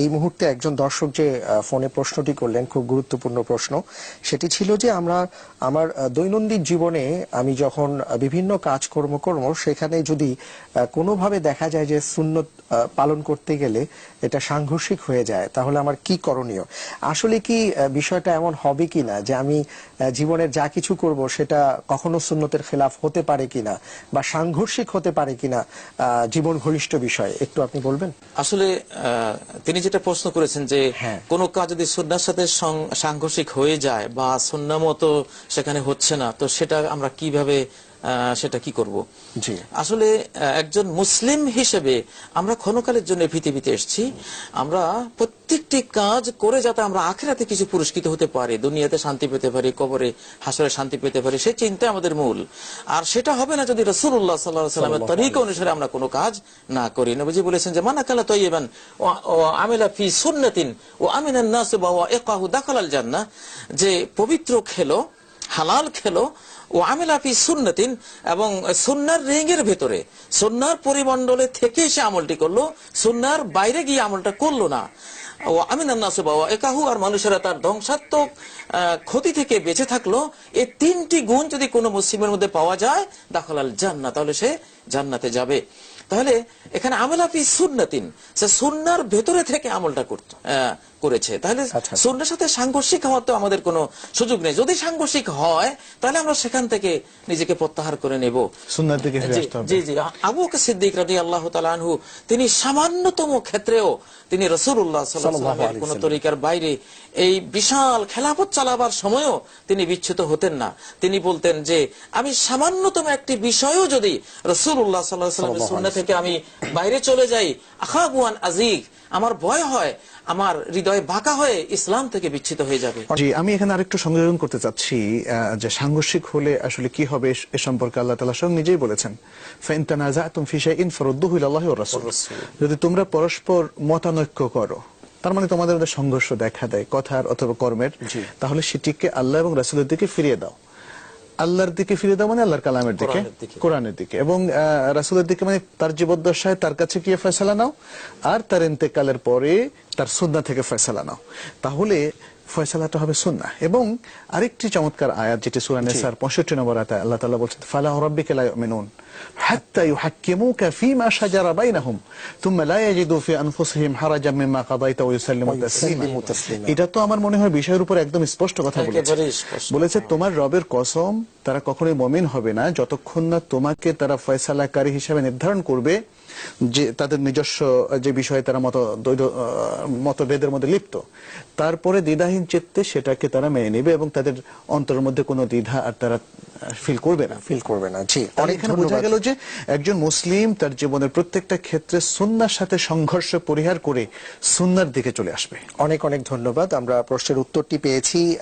এই মুহূর্তে একজন দর্শক যে ফোনে প্রশ্নটি করলেন, খুব গুরুত্বপূর্ণ প্রশ্ন, সেটি ছিল যে আমরা, আমার দৈনন্দিন জীবনে আমি যখন বিভিন্ন কাজকর্ম করব, সেখানে যদি কোনোভাবে দেখা যায় যে সুন্নত পালন করতে গেলে এটা সাংঘর্ষিক হয়ে যায়, তাহলে আমার কি করণীয়? আসলে কি বিষয়টা এমন হবে কিনা যে আমি জীবনের যা কিছু করব সেটা কখনো সুন্নতের খেলাফ হতে পারে কিনা বা সাংঘর্ষিক হতে পারে কিনা জীবন ঘনিষ্ঠ বিষয়, একটু আপনি বলবেন? আসলে তিনি যেটা প্রশ্ন করেছেন যে হ্যাঁ। কোন কাজ যদি সন্ন্যার সাথে সাংঘর্ষিক হয়ে যায় বা সন্না মতো সেখানে হচ্ছে না তো সেটা আমরা কীভাবে সেটা কি করব? আসলে একজন মুসলিম হিসেবে আমরা ক্ষণকালের জন্য পৃথিবীতে এসেছি। আমরা প্রত্যেকটি কাজ করে যাতে আমরা আখেরাতে কিছু পুরস্কৃত হতে পারি। দুনিয়াতে শান্তি পেতে পারি কবরে হাসরে শান্তি পেতে পারি সেই চিন্তা আমাদের মূল। আর সেটা হবে না যদি রসুল্লাহ সাল্লাহ সাল্লামের তরিকা অনুসারে আমরা কোনো কাজ না করি। নবীজি বলেছেন যে মানা কালা তৈবান ও আমিলা ফি সুন্নাতিন ও আমিনান নাস বা একাহু দাখালাল জান্নাহ। যে পবিত্র খেলো হালাল খেলো ও আমিলা ফি সুন্নাতিন, এবং সুন্নার রিংয়ের ভেতরে, সুন্নার পরিমণ্ডলে থেকে সে আমলটি করল, সুন্নার বাইরে গিয়ে আমলটা করল না। ও আমিনান নাসু বাবা একাহু আর মানুষেরা তার ধ্বংসাত্মক ক্ষতি থেকে বেঁচে থাকল। এই তিনটি গুণ যদি কোনো মুসলিমের মধ্যে পাওয়া যায়, দাখলাল জান্নাত, তাহলে সে জান্নাতে যাবে। তাহলে এখানে আমলাফি সুন্নাতিন, সে সুন্নার ভেতরে থেকে আমলটা করত করেছে। তাহলে আচ্ছা। সুন্নার সাথে সাংঘর্ষিক হওয়ার তো আমাদের কোনো সুযোগ নেই। যদি সাংঘর্ষিক হয় তাহলে আমরা সেখান থেকে নিজেকে প্রত্যাহার করে নেব। সুন্নার দিকে জি, জি আবু বকর সিদ্দিক রাজি আল্লাহ আনহু তিনি সামান্যতম ক্ষেত্রেও তিনি রসুল্লাহ সাল্লাল্লাহু আলাইহি কোন তরিকার বাইরে এই বিশাল খেলাফত চালাবার সময়ও তিনি বিচ্ছুত হতেন না। তিনি বলতেন যে আমি সামান্যতম একটি বিষয়ও যদি রসুল্লাহ সাল্লাহ সাল্লামের সাল্লাল্লাহু সুন্না থেকে আমি বাইরে চলে যাই আখাবুয়ান আজিক আমার ভয় হয় আমার হৃদয় বাঁকা হয়ে ইসলাম থেকে বিচ্ছিত হয়ে যাবে। জি আমি এখানে আরেকটু সংযোজন করতে চাচ্ছি যে সাংঘর্ষিক হলে আসলে কি হবে এ সম্পর্কে আল্লাহ তালা সঙ্গে নিজেই বলেছেন ফাইনতানাজাতুম ফি শাইইন ফারুদ্দুহু ইলাল্লাহি ওয়া রাসূল। যদি তোমরা পরস্পর মতানৈক্য করো তার মানে তোমাদের সংঘর্ষ দেখা দেয় কথার অথবা কর্মের তাহলে সেটিকে আল্লাহ এবং রাসুলের দিকে ফিরিয়ে দাও। আল্লাহর দিকে ফিরে দেওয়া মানে আল্লাহর কালামের দিকে? কোরআনের দিকে। এবং রাসুলের রাসূলের দিকে মানে তার জীবদ্দশায় তার কাছে গিয়ে ফেসলা নাও আর তার ইন্তেকালের পরে তার সুদনা থেকে ফেসলা নাও। তাহলে ফয়সালাটা হবে সুন্নাহ। এবং আরেকটি চমৎকার আয়াত যেটি সূরা নিসার 65 নম্বর আয়াতে আল্লাহ তাআলা বলছেন ফালা রাব্বিকা লা ইউমিনুন হাত্তা ইউহাক্কিমুকা ফীমা শাজারা বাইনাহুম থুম্মা লা ইয়াজিদু ফি আনফুসিহিম হারাজাম মিম্মা কাদাইতা ওয়া ইউসাল্লিমু ওয়া ইউসাল্লিমু তাসলিমা। তাসলিমা এটা তো আমার মনে হয় বিষয়ের উপর একদম স্পষ্ট কথা বলেছে। বলেছে তোমার রবের কসম তারা কখনোই মমিন হবে না যতক্ষণ না তোমাকে তারা ফয়সালাকারী হিসাবে নির্ধারণ করবে যে তাদের নিজস্ব যে বিষয়ে তারা মত দ্বৈধ, মতভেদের মধ্যে লিপ্ত। তারপরে দ্বিধাহীন চিত্তে সেটাকে তারা মেনে নেবে এবং তাদের অন্তরের মধ্যে কোনো দ্বিধা আর তারা ফিল করবে না। ফিল করবে না জি। এখানে বোঝা গেল যে একজন মুসলিম তার জীবনের প্রত্যেকটা ক্ষেত্রে সুন্নার সাথে সংঘর্ষ পরিহার করে সুন্নার দিকে চলে আসবে। অনেক অনেক ধন্যবাদ। আমরা প্রশ্নের উত্তরটি পেয়েছি।